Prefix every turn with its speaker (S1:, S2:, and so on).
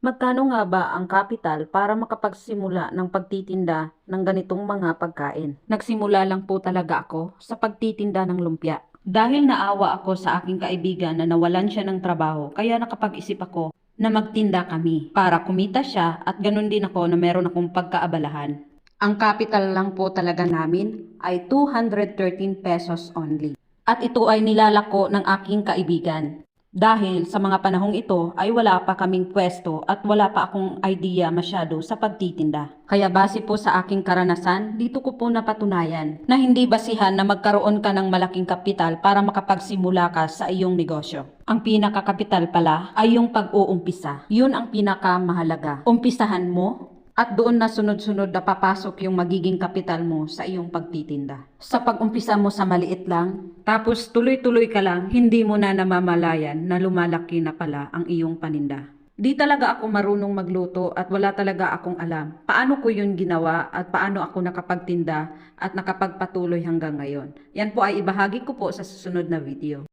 S1: Magkano nga ba ang kapital para makapagsimula ng pagtitinda ng ganitong mga pagkain? Nagsimula lang po talaga ako sa pagtitinda ng lumpia. Dahil naawa ako sa aking kaibigan na nawalan siya ng trabaho, kaya nakapag-isip ako na magtinda kami para kumita siya at ganun din ako na meron akong pagkaabalahan. Ang capital lang po talaga namin ay 213 pesos only. At ito ay nilalako ng aking kaibigan. Dahil sa mga panahong ito ay wala pa kaming pwesto at wala pa akong idea masyado sa pagtitinda. Kaya base po sa aking karanasan, dito ko po napatunayan na hindi basihan na magkaroon ka ng malaking kapital para makapagsimula ka sa iyong negosyo. Ang pinakakapital pala ay yung pag-uumpisa. Yun ang pinakamahalaga. Umpisahan mo at doon na sunod-sunod na papasok yung magiging kapital mo sa iyong pagtitinda. Sa pag-umpisa mo sa maliit lang, tapos tuloy-tuloy ka lang, hindi mo na namamalayan na lumalaki na pala ang iyong paninda. Di talaga ako marunong magluto at wala talaga akong alam paano ko yun ginawa at paano ako nakapagtinda at nakapagpatuloy hanggang ngayon. Yan po ay ibahagi ko po sa susunod na video.